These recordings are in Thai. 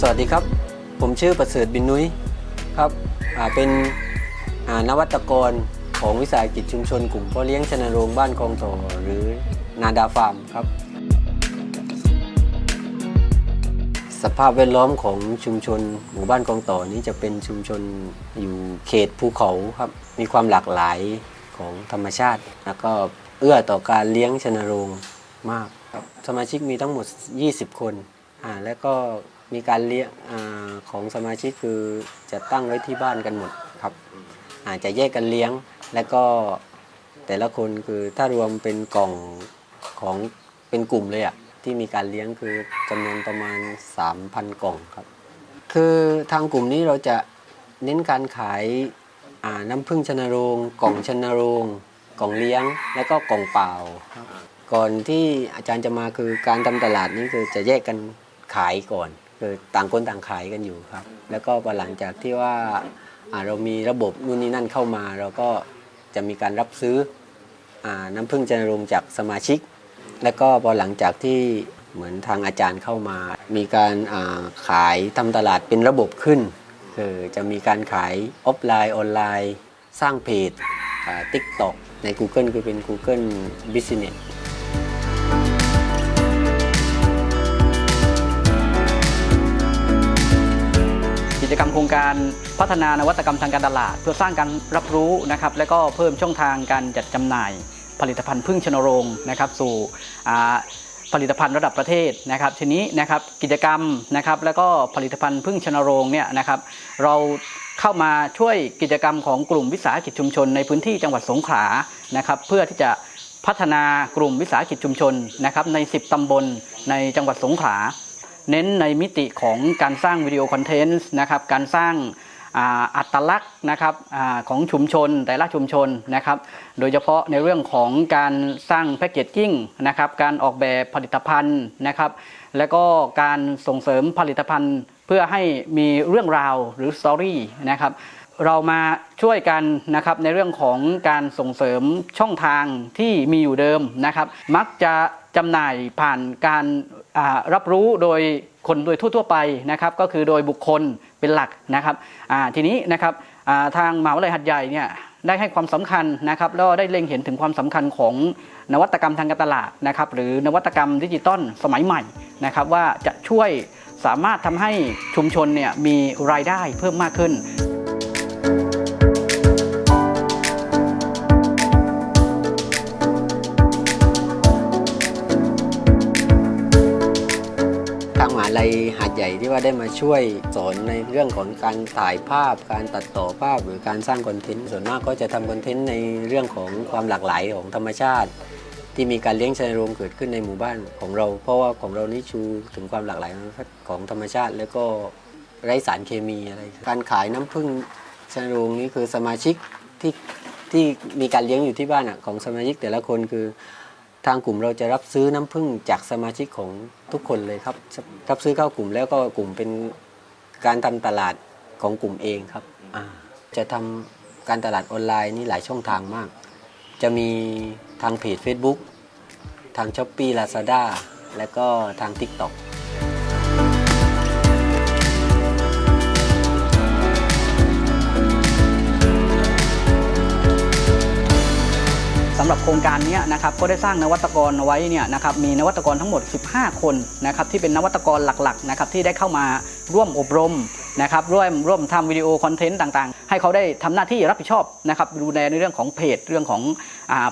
สวัสดีครับ ผมชื่อประเสริฐบินนุ้ยครับเป็นนวัตกรของวิสาหกิจชุมชนกลุ่มพ่อเลี้ยงชนโรงบ้านคลองต่อหรือนาดาฟาร์มครับ สภาพแวดล้อมของชุมชนหมู่บ้านคลองต่อนี้จะเป็นชุมชนอยู่เขตภูเขาครับมีความหลากหลายของธรรมชาติ แล้วก็เอื้อต่อการเลี้ยงชนโรงมากครับสมาชิกมีทั้งหมด 20 คนอ่าแล้วก็ มีการเลี้ยงอาของสมาชิกคือจะตั้งไว้ที่บ้านกันหมดครับอาจจะแยกกันเลี้ยง แล้วก็แต่ละคนคือถ้ารวมเป็นกล่องของเป็นกลุ่มเลยอะที่มีการเลี้ยงคือจำนวนประมาณ 3,000 กล่องครับ คือทางกลุ่มนี้เราจะเน้นการขายอ่าน้ำผึ้งชนโรงกล่องชนโรงกล่องเลี้ยง แล้วก็กล่องเปล่าครับก่อนที่อาจารย์จะมาคือการทำตลาดนี้คือจะแยกกันขายก่อน คือต่างคนต่างขายกันอยู่ครับ แล้วก็พอหลังจากที่ว่าเรามีระบบนู่นนี่นั่นเข้ามา เราก็จะมีการรับซื้ออน้ำผึ้งชนรงจากสมาชิก แล้วก็พอหลังจากที่เหมือนทางอาจารย์เข้ามา มีการาขายทำตลาดเป็นระบบขึ้น คือจะมีการขายออฟไลน์ออนไลน์ สร้างเพจติ๊กต็อกใน Google คือเป็น Google Business ครงการพัฒนานวัตกรรมทางการตลาด เพื่อสร้างการรับรู้นะครับและก็เพิ่มช่องทางการจัดจำหน่าย ผลิตภัณฑ์พึ่งชนโรงนะครับสู่ผลิตภัณฑ์ระดับประเทศนะครับทีนี้นะครับกิจกรรมนะครับแล้วก็ผลิตภัณฑ์พึ่งชนโรงเนี่ยนะครับเราเข้ามาช่วยกิจกรรมของกลุ่มวิสาหกิจชุมชน ในพื้นที่จังหวัดสงขลานะครับเพื่อที่จะพัฒนากลุ่มวิสาหกิจชุมชนนะครับใน 10 ตำบลในจังหวัดสงขลา เน้นในมิติของการสร้างวิดีโอคอนเทนต์นะครับการสร้างอัตลักษณ์นะครับอของชุมชนแต่ละชุมชนนะครับ โดยเฉพาะในเรื่องของการสร้างแพคเกจจิ้งนะครับ การออกแบบผลิตภัณฑ์นะครับ และก็การส่งเสริมผลิตภัณฑ์เพื่อให้มีเรื่องราวหรือสตอรี่นะครับ เรามาช่วยกันนะครับในเรื่องของการส่งเสริมช่องทางที่มีอยู่เดิมนะครับ มักจะจำหน่ายผ่านการ รับรู้โดยคนโดยทั่วๆไปนะครับก็คือโดยบุคคลเป็นหลักนะครับทีนี้นะครับทางมหาวิทยาลัยหัดใหญ่เนี่ยได้ให้ความสำคัญนะครับแล้วได้เล็งเห็นถึงความสำคัญของนวัตกรรมทางการตลาดนะครับหรือนวัตกรรมดิจิตอลสมัยใหม่นะครับว่าจะช่วยสามารถทำให้ชุมชนเนี่ยมีรายได้เพิ่มมากขึ้นางมหาลัยหาดใหญ่ที่ว่าได้มาช่วยสอนในเรื่องของการถ่ายภาพ การตัดต่อภาพหรือการสร้างคอนเทนต์ส่วนมากก็จะทำคอนเทนต์ในเรื่องของความหลากหลายของธรรมชาติ ที่มีการเลี้ยงชนโรงเกิดขึ้นในหมู่บ้านของเรา เพราะว่าของเรานี่ชูถึงความหลากหลายของธรรมชาติ แล้วก็ไร้สารเคมีอะไร การขายน้ำผึ้งชนโรงนี่คือสมาชิกที่ที่มีการเลี้ยงอยู่ที่บ้านอะของสมาชิกแต่ละคนคือทางกลุ่มเราจะรับซื้อน้ำผึ้งจากสมาชิกของทุกคนเลยครับรับซื้อเข้ากลุ่มแล้วก็กลุ่มเป็นการทำตลาดของกลุ่มเองครับอ่าจะทำการตลาดออนไลน์นี่หลายช่องทางมาก จะมีทางเพจ Facebook ทาง s h อ p e e Lazada และก็ทาง TikTok ำหรับโครงการนี้นะครับก็ได้สร้างนวัตกรเอาไว้เนี่ยนะครับมีนวัตกรทั้งหมด 15 คนนะครับที่เป็นนวัตกรหลักๆนะครับที่ได้เข้ามาร่วมอบรมนะครับร่วมร่วมทำวิดีโอคอนเทนต์ต่างๆ ให้เขาได้ทำหน้าที่รับผิดชอบนะครับดูแลในเรื่องของเพจ เรื่องของ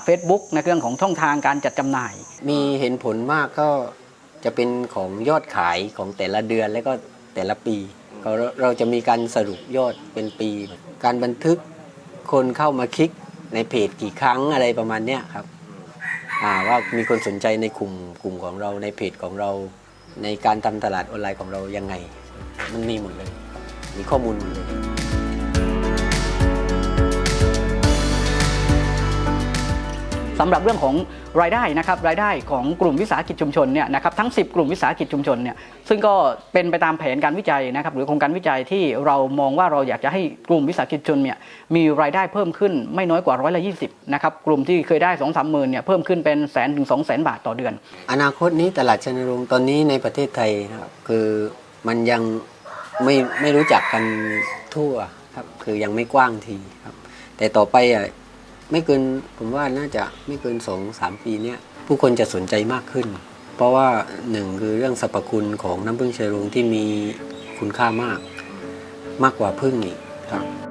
เฟซบุ๊กในเรื่องของช่องทางการจัดจำหน่าย มีเห็นผลมากก็จะเป็นของยอดขายของแต่ละเดือนและก็แต่ละปีเราจะมีการสรุปยอดเป็นปี การบันทึกคนเข้ามาคลิก ในเพจกี่ครั้งอะไรประมาณเนี้ยครับอ่าว่ามีคนสนใจในกลุ่มกลุ่มของเราในเพจของเราในการทำตลาดออนไลน์ของเรายังไง มันมีหมดเลย มีข้อมูลหมดเลย สำหรับเรื่องของรายได้นะครับรายได้ของกลุ่มวิสาหกิจชุมชนเนี่ยนะครับทั้ง 10 กลุ่มวิสาหกิจชุมชนเนี่ยซึ่งก็เป็นไปตามแผนการวิจัยนะครับหรือโครงการวิจัยที่เรามองว่าเราอยากจะให้กลุ่มวิสาหกิจชุมชนเนี่ยมีรายได้เพิ่มขึ้นไม่น้อยกว่าร้อยละยี่สิบนะครับกลุ่มที่เคยได้2องสามหมื่นเนี่ยเพิ่มขึ้นเป็นแสนถึงสองแสนบาทต่อเดือน อนาคตนี้ตลาดชนรงตอนนี้ในประเทศไทยนะครับคือมันยังไม่ไม่รู้จักกันทั่วครับคือยังไม่กว้างทีครับแต่ต่อไปอะ ไม่เกินผมว่าน่าจะไม่เกินสองสามปีเนี้ยผู้คนจะสนใจมากขึ้น เพราะว่าหนึ่งคือเรื่องสรรพคุณของน้ำผึ้งเชยรงที่มีคุณค่ามาก มากกว่าพึ่งอีกครับ